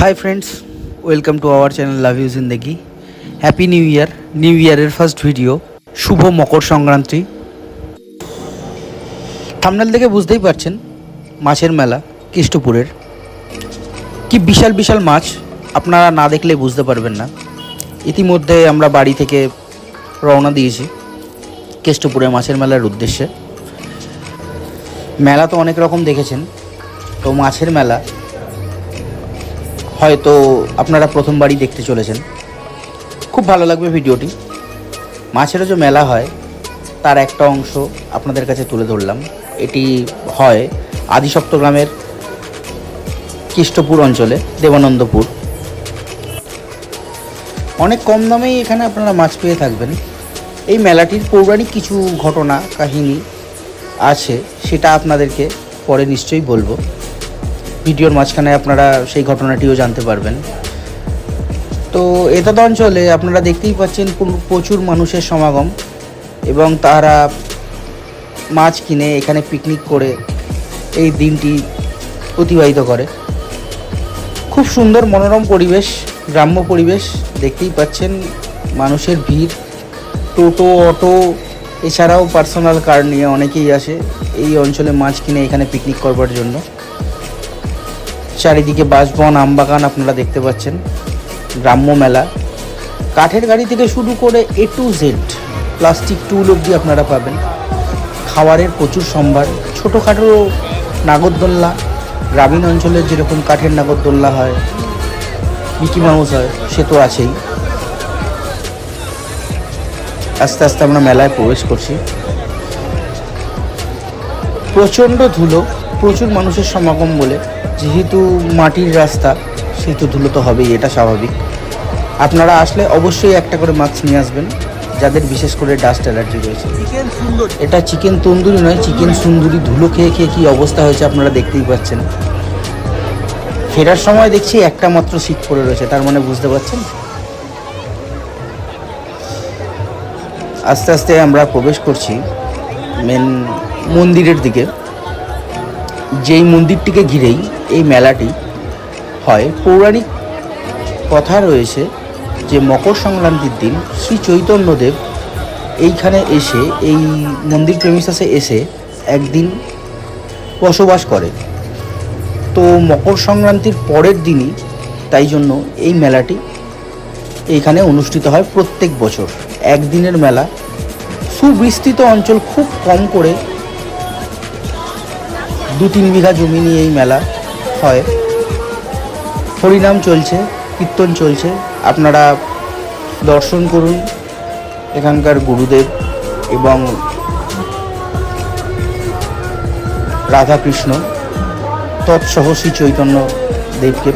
Hi friends welcome to our channel love you Zindagi happy new year new ইয়ারের first video শুভ Makar Sankranti thumbnail দেখে বুঝতেই পারছেন মাছের মেলা কেষ্টপুরের কি বিশাল বিশাল মাছ, আপনারা না দেখলে বুঝতে পারবেন না। ইতিমধ্যে আমরা বাড়ি থেকে রওনা দিয়েছি কেষ্টপুরে মাছের মেলার উদ্দেশ্যে। মেলা তো অনেক রকম দেখেছেন। তো মাছের মেলা হয়তো আপনারা প্রথমবারই দেখতে চলেছেন। খুব ভালো লাগবে ভিডিওটি। মাছেরও যে মেলা হয়, তার একটা অংশ আপনাদের কাছে তুলে ধরলাম। এটি হয় আদিসপ্ত গ্রামের কৃষ্টপুর অঞ্চলে, দেবানন্দপুর। অনেক কম দামেই এখানে আপনারা মাছ পেয়ে থাকবেন। এই মেলাটির পৌরাণিক কিছু ঘটনা, কাহিনী আছে, সেটা আপনাদেরকে পরে নিশ্চয়ই বলব। ভিডিওর মাঝখানে আপনারা সেই ঘটনাটিও জানতে পারবেন। তো এতদ অঞ্চলে আপনারা দেখতেই পাচ্ছেন প্রচুর মানুষের সমাগম এবং তারা মাছ কিনে এখানে পিকনিক করে এই দিনটি অতিবাহিত করে। খুব সুন্দর মনোরম পরিবেশ, গ্রাম্য পরিবেশ, দেখতেই পাচ্ছেন মানুষের ভিড়। টোটো, অটো, এছাড়াও পার্সোনাল কার নিয়ে অনেকেই আসে এই অঞ্চলে মাছ কিনে এখানে পিকনিক করবার জন্য। চারিদিকে বাঁশবন, আমবাগান আপনারা দেখতে পাচ্ছেন, গ্রাম্য মেলা। কাঠের গাড়ি থেকে শুরু করে A to Z plastic tool অবধি আপনারা পাবেন। খাবারের প্রচুর সম্ভার। ছোটোখাটো নাগরদোল্লা, গ্রামীণ অঞ্চলের যেরকম কাঠের নাগরদোল্লা হয়, মিকি মাউস হয়, সে তো আছেই। আস্তে আস্তে আমরা মেলায় প্রবেশ করছি। প্রচণ্ড ধুলো। প্রচুর মানুষের সমাগম বলে যেহেতু মাটির রাস্তা সেহেতু ধুলো তো হবেই এটা স্বাভাবিক। আপনারা আসলে অবশ্যই একটা করে মাছ নিয়ে আসবেন যাদের বিশেষ করে ডাস্ট অ্যালার্জি রয়েছে। এটা চিকেন তন্দুরি নয় চিকেন সুন্দুরি ধুলো খেয়ে খেয়ে কী অবস্থা হয়েছে আপনারা দেখতেই পাচ্ছেন। ফেরার সময় দেখছি একটা মাত্র সিট পড়ে রয়েছে তার মানে বুঝতে পারছেন? আস্তে আস্তে আমরা প্রবেশ করছি মেন মন্দিরের দিকে। যেই মন্দিরটিকে ঘিরেই এই মেলাটি হয়, পৌরাণিক কথা রয়েছে যে মকর সংক্রান্তির দিন শ্রী চৈতন্যদেব এইখানে এসে, এই মন্দির প্রেমিসাসে এসে একদিন বসবাস করে তো মকর সংক্রান্তির পরের দিনই তাই জন্য এই মেলাটি এইখানে অনুষ্ঠিত হয় প্রত্যেক বছর। একদিনের মেলা। সুবিস্তৃত অঞ্চল খুব কম করে দু তিন বিঘা জমি নিয়ে এই মেলা হয়। হরিনাম চলছে, কীর্তন চলছে। আপনারা দর্শন করুন এখানকার গুরুদেব এবং রাধাকৃষ্ণ, তৎসহ শ্রী চৈতন্য দেবকে।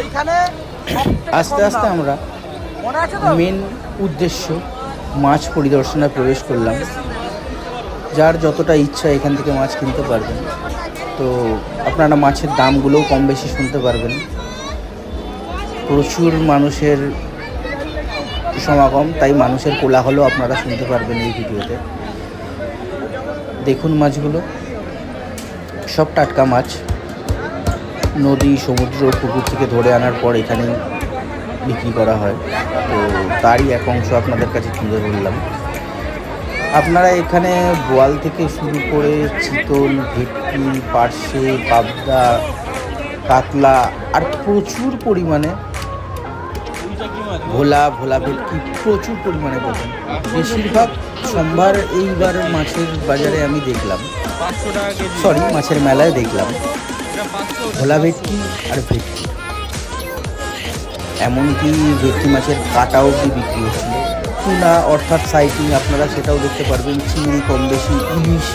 এইখানে আস্তে আস্তে আমরা মনে মেন উদ্দেশ্য মাছ পরিদর্শনে প্রবেশ করলাম। যার যতটা ইচ্ছা এখান থেকে মাছ কিনতে পারবেন। তো আপনারা মাছের দামগুলোও কম বেশি শুনতে পারবেন। প্রচুর মানুষের সমাগম তাই মানুষের কোলাহলও আপনারা শুনতে পারবেন এই ভিডিওতে। দেখুন মাছগুলো। সব টাটকা মাছ। নদী সমুদ্র পুকুর থেকে ধরে আনার পর এখানেই বিক্রি করা হয়। তো তারই এক অংশ আপনাদের কাছে তুলে ধরলাম। আপনারা এখানে বোয়াল থেকে শুরু করে চিতল ভেটকি পার্শে পাবদা কাতলা আর প্রচুর পরিমাণে ভোলা ভোলা ভেটকি প্রচুর পরিমাণে পাবেন বেশিরভাগ সোমবার এইবার মাছের বাজারে আমি দেখলাম। সরি মাছের মেলায় দেখলাম। ভোলা ভেটকি আর ভেটকি। এমনকি ভেটকি মাছের কাটা অবধি বিক্রি হচ্ছিল টুনা অর্থাৎ সাইটিং আপনারা সেটাও দেখতে পারবেন, চিংড়ি কম বেশি ইলিশ।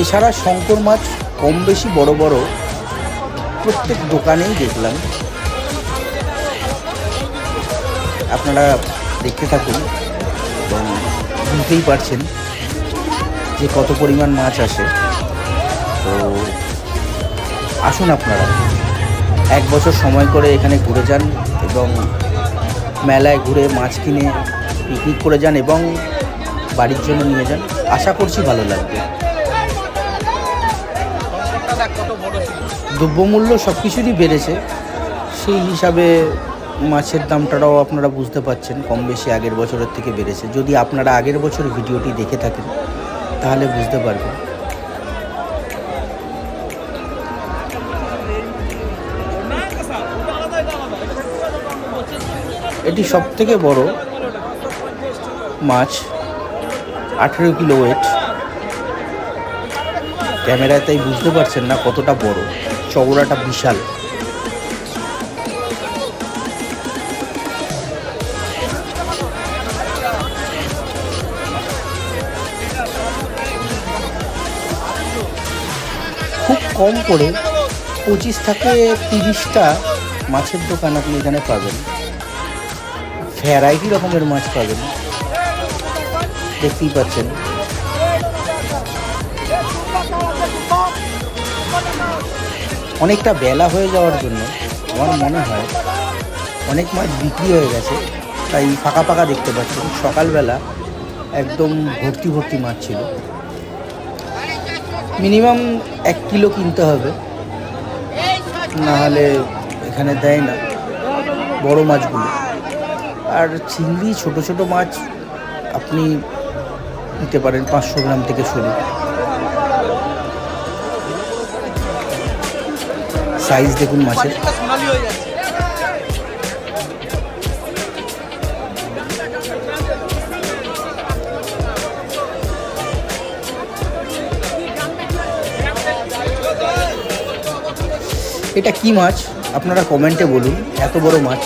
এছাড়া শঙ্কর মাছ কম বেশি বড় বড়, প্রত্যেক দোকানেই দেখলাম। আপনারা দেখতে থাকুন এবং বুঝতেই পারছেন যে কত পরিমাণ মাছ আসে। তো আসুন আপনারা। এক বছর সময় করে এখানে ঘুরে যান এবং মেলায় ঘুরে মাছ কিনে পিকনিক করে যান এবং বাড়ির জন্য নিয়ে যান। আশা করছি ভালো লাগবে। দ্রব্যমূল্য সব কিছুরই বেড়েছে। সেই হিসাবে মাছের দামটাও আপনারা বুঝতে পাচ্ছেন কম বেশি আগের বছরের থেকে বেড়েছে। যদি আপনারা আগের বছর ভিডিওটি দেখে থাকেন, তাহলে বুঝতে পারবেন। এটি সব থেকে বড় মাছ। আঠেরো কিলো ওয়েট ক্যামেরায় তাই বুঝতে পারছেন না কতটা বড়। চওড়াটা বিশাল। খুব কম করে পঁচিশ থেকে তিরিশটা মাছের দোকান আপনি এখানে পাবেন। ভ্যারাইটি রকমের মাছ পাবেন। দেখতেই পাচ্ছেন। অনেকটা বেলা হয়ে যাওয়ার জন্য আমার মনে হয় অনেক মাছ বিক্রি হয়ে গেছে, তাই ফাঁকা ফাঁকা দেখতে পাচ্ছেন। সকালবেলা একদম ভর্তি ভর্তি মাছ ছিল। মিনিমাম এক কিলো কিনতে হবে। না হলে এখানে দেয় না বড় মাছগুলো। আর চিংড়ি, ছোট ছোট মাছ আপনি নিতে পারেন পাঁচশো গ্রাম থেকে শুরু। সাইজ দেখুন মাছের। এটা কি মাছ? আপনারা কমেন্টে বলুন, এত বড় মাছ।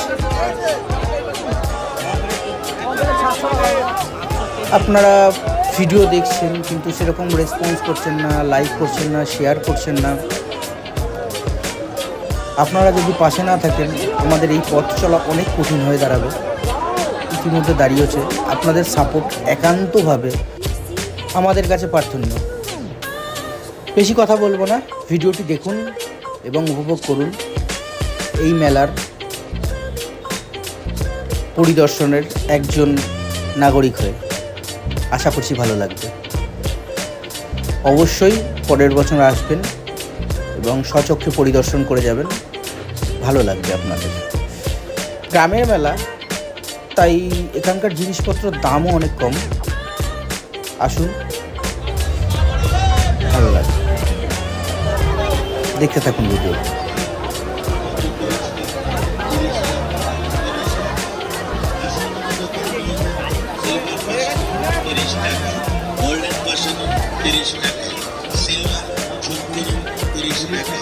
আপনারা ভিডিও দেখছেন, কিন্তু সেরকম রেসপন্স করছেন না লাইক করছেন না শেয়ার করছেন না। আপনারা যদি পাশে না থাকেন, আমাদের এই পথ চলা অনেক কঠিন হয়ে দাঁড়াবে। ইতিমধ্যে দাঁড়িয়েছে। আপনাদের সাপোর্ট একান্তভাবে আমাদের কাছে প্রার্থনীয় বেশি কথা বলব না। ভিডিওটি দেখুন এবং উপভোগ করুন এই মেলার পরিদর্শনের একজন নাগরিক হয়ে। আশা করছি ভালো লাগবে। অবশ্যই পরের বছর আসবেন এবং সচক্ষে পরিদর্শন করে যাবেন। ভালো লাগবে আপনাদের। গ্রামের মেলা, তাই এখানকার জিনিসপত্রের দামও অনেক কম। আসুন। ভালো লাগবে। দেখতে থাকুন ভিডিও তিরিশ টাকা। গোল্ডেন পার্সেন্ট তিরিশ টাকা। সিলভার ছত্রিশ তিরিশ টাকা।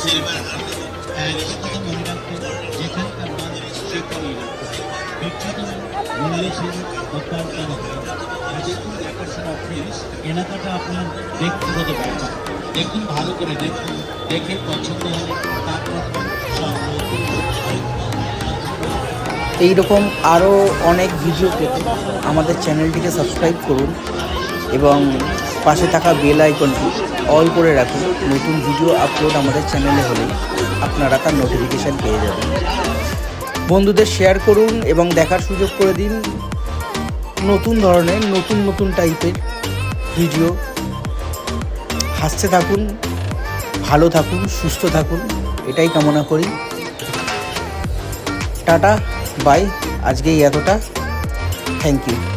সিলভার রাখতে যেখানকার মানুষ সেখানেই রাখতে বিখ্যাত মূল্যশীল উৎপাদন কেনাকাটা আপনার ব্যক্তিগত ব্যাপার। দেখুন ভালো করে দেখুন, দেখে পছন্দ হলে তারপর এই রকম আরও অনেক ভিডিও পেতে আমাদের চ্যানেলটিকে সাবস্ক্রাইব করুন এবং পাশে থাকা বেল আইকনটি অল করে রাখুন। নতুন ভিডিও আপলোড আমাদের চ্যানেলে হলে আপনারা তার নোটিফিকেশান পেয়ে যাবেন। বন্ধুদের শেয়ার করুন এবং দেখার সুযোগ করে দিন। নতুন ধরনের, নতুন নতুন টাইপের ভিডিও হাসতে থাকুন, ভালো থাকুন, সুস্থ থাকুন, এটাই কামনা করি। টাটা। বাই আজকে এই এতটা থ্যাংক ইউ